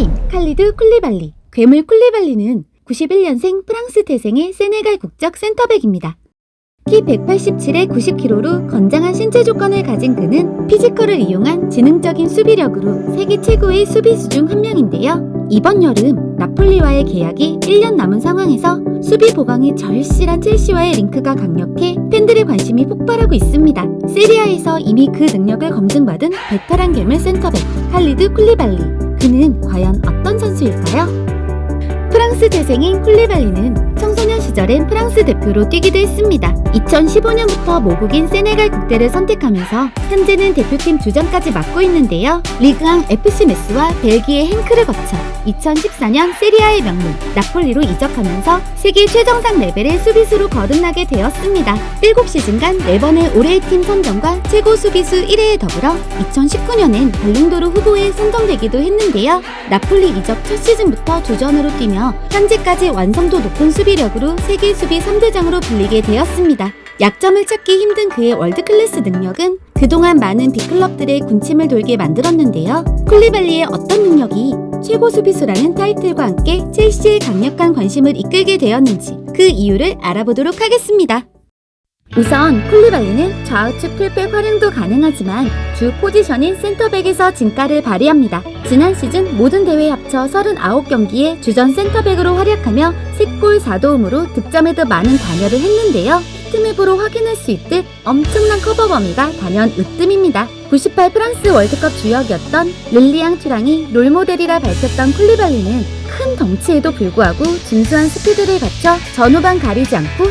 스페인 칼리드 쿨리발리 괴물 쿨리발리는 91년생 프랑스 태생의 세네갈 국적 센터백입니다. 키 187에 90kg로 건장한 신체 조건을 가진 그는 피지컬을 이용한 지능적인 수비력으로 세계 최고의 수비수 중 한 명인데요. 이번 여름 나폴리와의 계약이 1년 남은 상황에서 수비 보강이 절실한 첼시와의 링크가 강력해 팬들의 관심이 폭발하고 있습니다. 세리아에서 이미 그 능력을 검증받은 베테랑 괴물 센터백 칼리드 쿨리발리. 그는 과연 어떤 선수일까요? 프랑스 태생인 쿨리발리는 시절엔 프랑스 대표로 뛰기도 했습니다. 2015년부터 모국인 세네갈 국대를 선택하면서 현재는 대표팀 주장까지 맡고 있는데요. 리그앙 FC 메스와 벨기에 행크를 거쳐 2014년 세리아의 명문 나폴리로 이적하면서 세계 최정상 레벨의 수비수로 거듭나게 되었습니다. 7시즌간 4번의 올해의 팀 선정과 최고 수비수 1회에 더불어 2019년엔 발롱도르 후보에 선정되기도 했는데요. 나폴리 이적 첫 시즌부터 주전으로 뛰며 현재까지 완성도 높은 수비력으로 세계 수비 3대장으로 불리게 되었습니다. 약점을 찾기 힘든 그의 월드클래스 능력은 그동안 많은 빅클럽들의 군침을 돌게 만들었는데요. 쿨리발리의 어떤 능력이 최고 수비수라는 타이틀과 함께 첼시의 강력한 관심을 이끌게 되었는지 그 이유를 알아보도록 하겠습니다. 우선 쿨리발리는 좌우측 풀백 활용도 가능하지만 주 포지션인 센터백에서 진가를 발휘합니다. 지난 시즌 모든 대회 합쳐 39경기에 주전 센터백으로 활약하며 3골 4도움으로 득점에도 많은 관여를 했는데요. 히트맵으로 확인할 수 있듯 엄청난 커버 범위가 단연 으뜸입니다. 98 프랑스 월드컵 주역이었던 릴리앙 튜랑이 롤모델이라 밝혔던 쿨리발리는 큰 덩치에도 불구하고 준수한 스피드를 갖춰 전후반 가리지 않고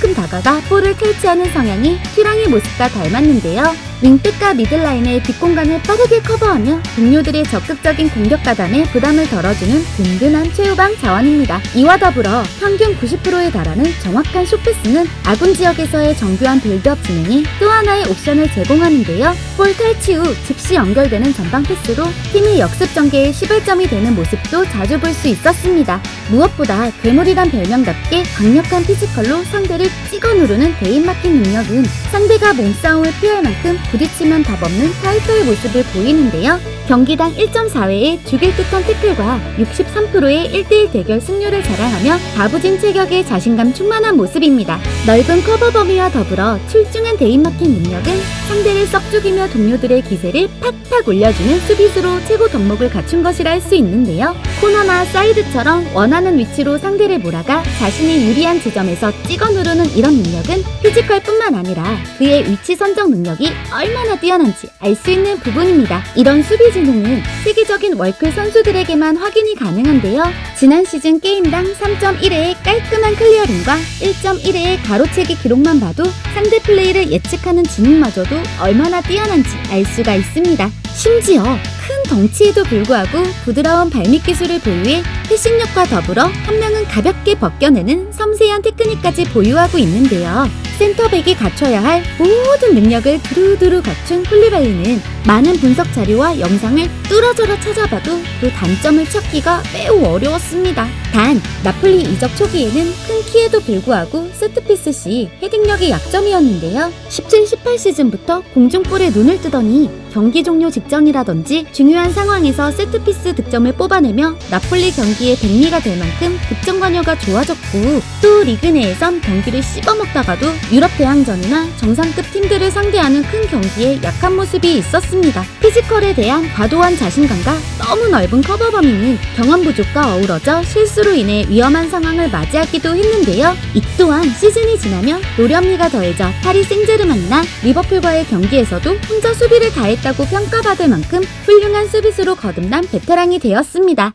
성큼성큼 다가가 볼을 탈취하는 성향이 튜랑의 모습과 닮았는데요. 윙백과 미들라인의 뒷공간을 빠르게 커버하며 동료들의 적극적인 공격 가담에 부담을 덜어주는 든든한 최후방 자원입니다. 이와 더불어 평균 90%에 달하는 정확한 숏패스는 아군 지역에서의 정교한 빌드업 진행에 또 하나의 옵션을 제공하는데요. 볼 탈취 후 즉시 연결되는 전방 패스로 팀의 역습 전개에 시발점이 되는 모습도 자주 볼 수 있었습니다. 무엇보다 괴물이란 별명답게 강력한 피지컬로 상대를 찍어 누르는 대인 마킹 능력은 상대가 몸싸움을 피할 만큼 부딪히면 답 없는 타이터의 모습을 보이는데요. 경기당 1.4회의 죽일 듯한 태클과 63%의 1대1 대결 승률을 자랑하며 다부진 체격에 자신감 충만한 모습입니다. 넓은 커버 범위와 더불어 출중한 대인마킹 능력은 상대를 썩 죽이며 동료들의 기세를 팍팍 올려주는 수비수로 최고 덕목을 갖춘 것이라 할 수 있는데요. 코너나 사이드처럼 원하는 위치로 상대를 몰아가 자신이 유리한 지점에서 찍어 누르는 이런 능력은 피지컬뿐만 아니라 그의 위치 선정 능력이 얼마나 뛰어난지 알 수 있는 부분입니다. 이런 수비 지능은 세계적인 월클 선수들에게만 확인이 가능한데요. 지난 시즌 게임당 3.1회의 깔끔한 클리어링과 1.1회의 가로채기 기록만 봐도 상대 플레이를 예측하는 지능마저도 얼마나 뛰어난지 알 수가 있습니다. 심지어 큰 덩치에도 불구하고 부드러운 발밑 기술을 보유해 패싱력과 더불어 한 명은 가볍게 벗겨내는 섬세한 테크닉까지 보유하고 있는데요. 센터백이 갖춰야 할 모든 능력을 두루두루 갖춘 쿨리발리는 많은 분석 자료와 영상을 뚫어져라 찾아봐도 그 단점을 찾기가 매우 어려웠습니다. 단, 나폴리 이적 초기에는 큰 키에도 불구하고 세트피스 시 헤딩력이 약점이었는데요. 17, 18 시즌부터 공중볼에 눈을 뜨더니 경기 종료 직전이라든지 중요한 상황에서 세트피스 득점을 뽑아내며 나폴리 경기에 백미가 될 만큼 득점 관여가 좋아졌고 또 리그 내에선 경기를 씹어먹다가도 유럽 대항전이나 정상급 팀들을 상대하는 큰 경기에 약한 모습이 있었습니다. 피지컬에 대한 과도한 자신감과 너무 넓은 커버 범위는 경험 부족과 어우러져 실수로 인해 위험한 상황을 맞이하기도 했는데요. 이 또한 시즌이 지나며 노련미가 더해져 파리 생제르맹이나 리버풀과의 경기에서도 혼자 수비를 다했다고 평가받을 만큼 훌륭한 수비수로 거듭난 베테랑이 되었습니다.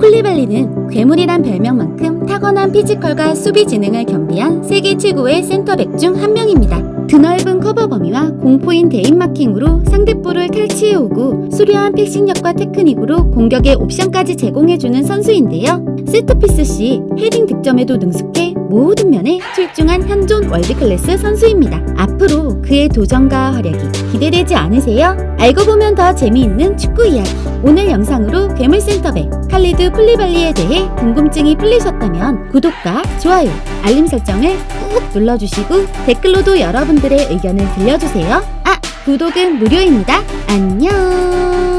쿨리발리는 괴물이란 별명만큼 타고난 피지컬과 수비 지능을 겸비한 세계 최고의 센터백 중 한 명입니다. 드넓은 커버 범위와 공포인 대인 마킹으로 상대볼을 탈취해오고 수려한 패싱력과 테크닉으로 공격의 옵션까지 제공해주는 선수인데요. 세트피스 시 헤딩 득점에도 능숙해 모든 면에 출중한 현존 월드클래스 선수입니다. 앞으로 그의 도전과 활약이 기대되지 않으세요? 알고 보면 더 재미있는 축구 이야기. 오늘 영상으로 괴물센터백 칼리드 쿨리발리에 대해 궁금증이 풀리셨다면 구독과 좋아요, 알림 설정을 꾹 눌러주시고 댓글로도 여러분들의 의견을 들려주세요. 아, 구독은 무료입니다. 안녕.